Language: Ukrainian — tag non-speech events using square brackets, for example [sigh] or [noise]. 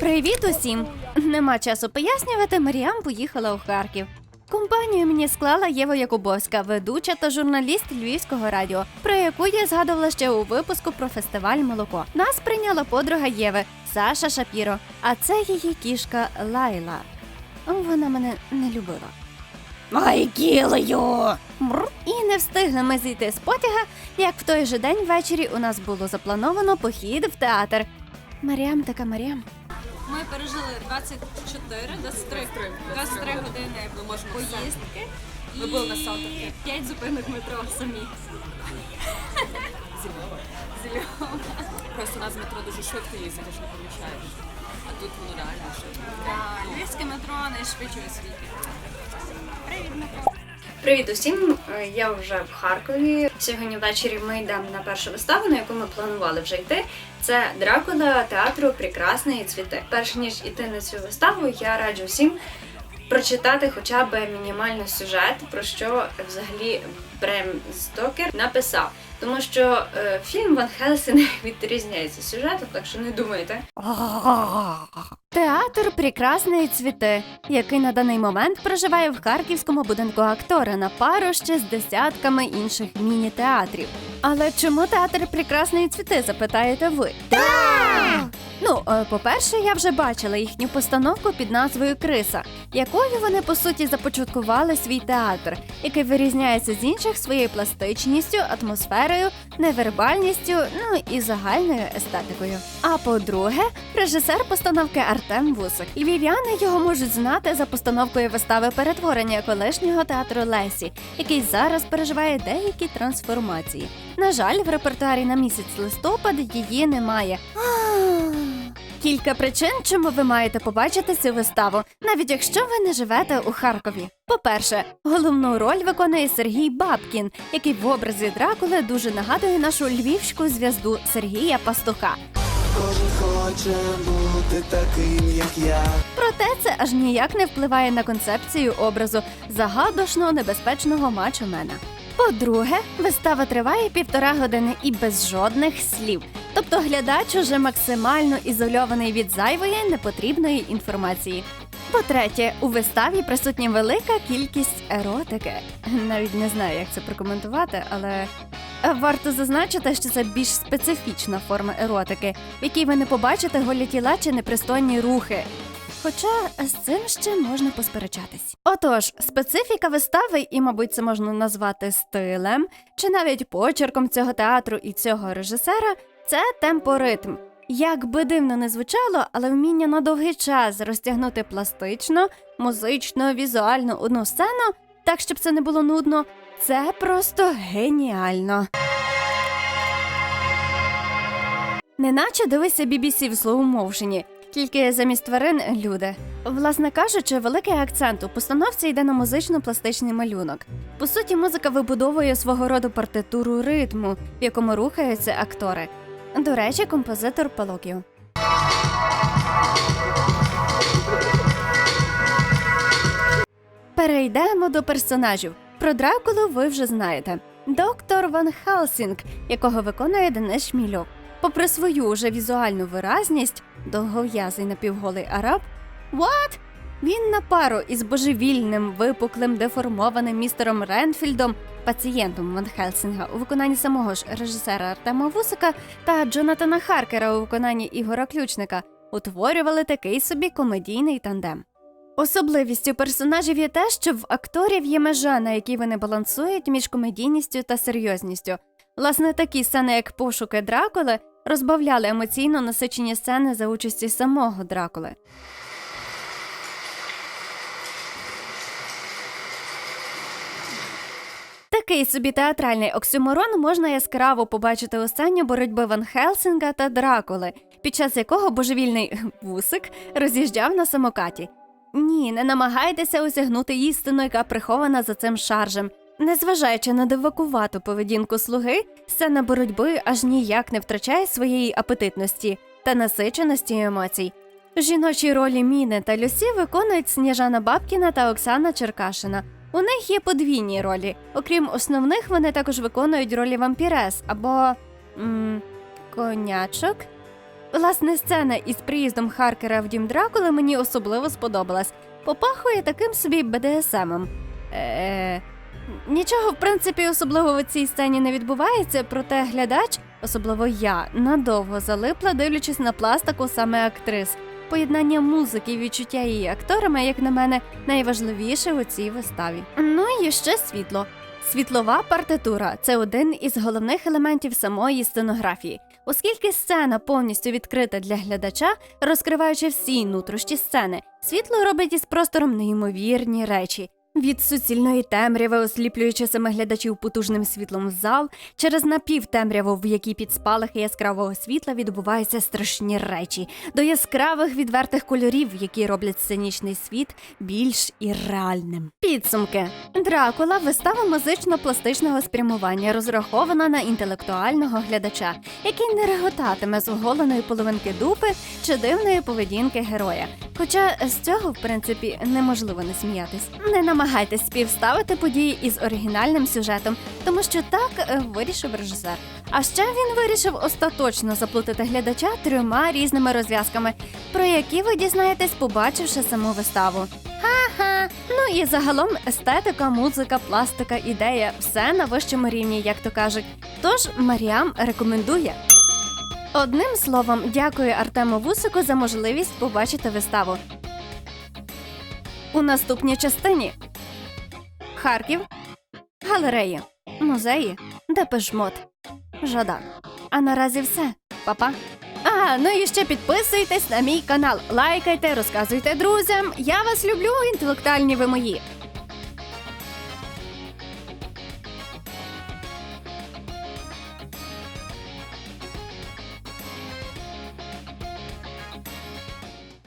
Привіт усім! Нема часу пояснювати, Маріам поїхала у Харків. Компанію мені склала Єва Якубовська, ведуча та журналіст Львівського радіо, про яку я згадувала ще у випуску про фестиваль молоко. Нас прийняла подруга Єви Саша Шапіро, а це її кішка Лайла. Вона мене не любила. Kill. І не встигли ми зійти з потяга, як в той же день ввечері у нас було заплановано похід в театр. Маріам така Маріам. Ми пережили 24, 23, 23 години поїздки. Ми були на Салтовці. 5 зупинок метро самі. Просто у нас метро дуже швидко їздить, що не помічаєш. А тут воно реально швидко. Так, Львівське метро найшвидше у світі. Привіт усім! Е, Я вже в Харкові. Сьогодні ввечері ми йдемо на першу виставу, на яку ми планували вже йти. Це Дракула театру Прекрасної цвіти. Перш ніж іти на цю виставу, я раджу всім прочитати хоча б мінімальний сюжет, про що взагалі Брем Стокер написав. Тому що е, фільм Ван Хелсінг [laughs] відрізняється сюжетом, так що не думайте. Театр Прекрасної цвіти, який на даний момент проживає в харківському будинку актора на пару ще з десятками інших міні-театрів. Але чому театр Прекрасної цвіти, запитаєте ви? Так! Ну, е, по-перше, я вже бачила їхню постановку під назвою Криса, якою вони по суті започаткували свій театр, який вирізняється з інших своєю пластичністю, атмосферою, невербальністю, ну і загальною естетикою. А по-друге, режисер постановки Артем Вусик. Львів'яни його можуть знати за постановкою вистави перетворення колишнього театру Лесі, який зараз переживає деякі трансформації. На жаль, в репертуарі на місяць листопад її немає. Кілька причин, чому ви маєте побачити цю виставу, навіть якщо ви не живете у Харкові. По-перше, головну роль виконує Сергій Бабкін, який в образі Дракули дуже нагадує нашу львівську зв'язду Сергія Пастуха. Кожен хоче бути таким, як я. Проте це аж ніяк не впливає на концепцію образу загадошного небезпечного мачомена. По-друге, вистава триває півтора години і без жодних слів. Тобто глядач уже максимально ізольований від зайвої непотрібної інформації. По-третє, у виставі присутня велика кількість еротики. Навіть не знаю, як це прокоментувати, але варто зазначити, що це більш специфічна форма еротики, в якій ви не побачите голі тіла чи непристойні рухи. Хоча з цим ще можна посперечатись. Отож, специфіка вистави, і, мабуть, це можна назвати стилем, чи навіть почерком цього театру і цього режисера, це темпоритм. Як би дивно не звучало, але вміння на довгий час розтягнути пластично, музично, візуально одну сцену, так щоб це не було нудно, це просто геніально. Неначе дивися BBC в слоумовшені, тільки замість тварин люди. Власне кажучи, великий акцент у постановці йде на музично-пластичний малюнок. По суті, музика вибудовує свого роду партитуру ритму, в якому рухаються актори. До речі, композитор Палокіо. Перейдемо до персонажів. Про Дракулу ви вже знаєте. Доктор Ван Хелсінг, якого виконує Денис Шмільов. Попри свою уже візуальну виразність, довгов'язий напівголий араб, What? Він на пару із божевільним, випуклим, деформованим містером Ренфільдом, пацієнтом Ван Хелсінга у виконанні самого ж режисера Артема Вусика та Джонатана Харкера у виконанні Ігора Ключника утворювали такий собі комедійний тандем. Особливістю персонажів є те, що в акторів є межа, на якій вони балансують між комедійністю та серйозністю. Власне, такі сцени, як пошуки Дракули, розбавляли емоційно насичені сцени за участі самого Дракули. Такий собі театральний оксюморон можна яскраво побачити у сцені боротьби Ван Хелсінга та Дракули, під час якого божевільний [laughs] вусик роз'їжджав на самокаті. Ні, не намагайтеся осягнути істину, яка прихована за цим шаржем. Незважаючи на дивакувату поведінку слуги, сцена боротьби аж ніяк не втрачає своєї апетитності та насиченості емоцій. Жіночі ролі Міни та Люсі виконують Сніжана Бабкіна та Оксана Черкашина. У них є подвійні ролі. Окрім основних, вони також виконують ролі вампірес або м, конячок. Власне, сцена із приїздом Харкера в дім Дракули мені особливо сподобалась. Попахує таким собі БДСМом. Е, нічого, в принципі, особливого в цій сцені не відбувається, проте глядач, особливо я, надовго залипла, дивлячись на пластику саме актрис. Поєднання музики і відчуття її акторами, як на мене, найважливіше у цій виставі. Ну і ще світло. Світлова партитура це один із головних елементів самої сценографії, оскільки сцена повністю відкрита для глядача, розкриваючи всі нутрощі сцени. Світло робить із простором неймовірні речі. Від суцільної темряви, осліплюючи саме глядачів потужним світлом в зал, через напівтемряву, в якій під спалахи яскравого світла відбуваються страшні речі, до яскравих відвертих кольорів, які роблять сценічний світ більш і реальним. Підсумки Дракула вистава музично-пластичного спрямування, розрахована на інтелектуального глядача, який не реготатиме з оголеної половинки дупи чи дивної поведінки героя. Хоча з цього, в принципі, неможливо не сміятись. Не намагайтесь співставити події із оригінальним сюжетом, тому що так е, вирішив режисер. А ще він вирішив остаточно заплутати глядача трьома різними розв'язками, про які ви дізнаєтесь, побачивши саму виставу. Ха-ха! Ну і загалом естетика, музика, пластика, ідея все на вищому рівні, як то кажуть. Тож Маріам рекомендує. Одним словом, дякую Артему Вусику за можливість побачити виставу. У наступній частині Харків, галереї, музеї, Депешмот, Жадан. А наразі все. Па-па. А, ну і ще підписуйтесь на мій канал, лайкайте, розказуйте друзям. Я вас люблю, інтелектуальні ви мої.